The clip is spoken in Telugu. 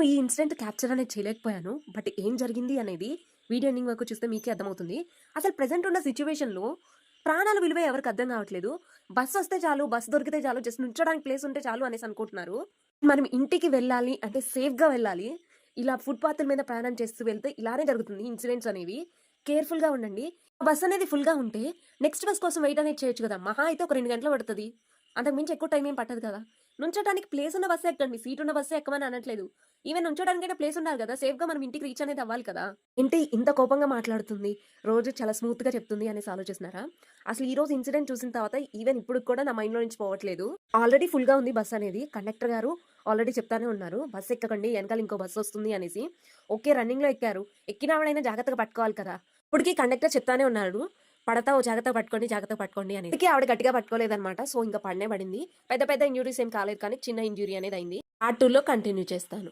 ఈ ఇన్సిడెంట్ క్యాప్చర్ అనేది చేయలేకపోయాను. బట్ ఏం జరిగింది అనేది వీడియో ఎండింగ్ వరకు చూస్తే మీకే అర్థమవుతుంది. అసలు ప్రజెంట్ ఉన్న సిచ్యువేషన్లో ప్రాణాల విలువ ఎవరికి అర్థం కావట్లేదు. బస్ వస్తే చాలు బస్ దొరికితే చాలు జస్ట్ నుంచోడానికి ప్లేస్ ఉంటే చాలు అనేసి అనుకుంటున్నారు. మనం ఇంటికి వెళ్ళాలి అంటే సేఫ్గా వెళ్ళాలి. ఇలా ఫుట్పాత్ల మీద ప్రయాణం చేస్తూ వెళ్తే ఇలానే జరుగుతుంది ఇన్సిడెంట్స్ అనేవి. కేర్ఫుల్గా ఉండండి. బస్ అనేది ఫుల్గా ఉంటే నెక్స్ట్ బస్ కోసం వెయిట్ అనేది చేయొచ్చు కదా. మహా అయితే ఒక రెండు గంటలు పడుతుంది. అంతకు మించి ఎక్కువ టైం ఏం పట్టదు కదా. నుంచడానికి ప్లేస్ ఉన్న బస్సే ఎక్కండి. సీట్ ఉన్న బస్సే ఎక్కమని అనట్లేదు. ఈవెన్ నుంచడానికైనా ప్లేస్ ఉండాలి కదా. సేఫ్గా మనం ఇంటికి రీచ్ అనేది అవ్వాలి కదా. ఏంటి? ఇంత కోపంగా మాట్లాడుతుంది. రోజు చాలా స్మూత్గా చెప్తుంది అనేసి ఆలోచిస్తున్నారా? అసలు ఈ రోజు ఇన్సిడెంట్ చూసిన తర్వాత ఈవెన్ ఇప్పుడు కూడా నా మైండ్లో నుంచి పోవట్లేదు. ఆల్రెడీ ఫుల్గా ఉంది బస్ అనేది. కండక్టర్ గారు ఆల్రెడీ చెప్తానే ఉన్నారు. బస్ ఎక్కకండి. వెనకాల ఇంకో బస్సు వస్తుంది అనేసి. ఓకే రన్నింగ్లో ఎక్కారు. ఎక్కిన ఆవిడైనా జాగ్రత్తగా పట్టుకోవాలి కదా. ఇప్పటికీ కండక్టర్ చెప్తానే ఉన్నాడు. పడతావు జాగ్రత్త పట్టుకోండి జాగ్రత్త పట్టుకోండి అని. ఇప్పటికీ ఆవిడ గట్టిగా పట్టుకోలేదన్నమాట. సో ఇంకా పడనే పడింది. పెద్ద పెద్ద ఇంజురీస్ ఏం కాలేదు కానీ చిన్న ఇంజురీ అనేది అయింది. ఆ టూలో కంటిన్యూ చేస్తాను.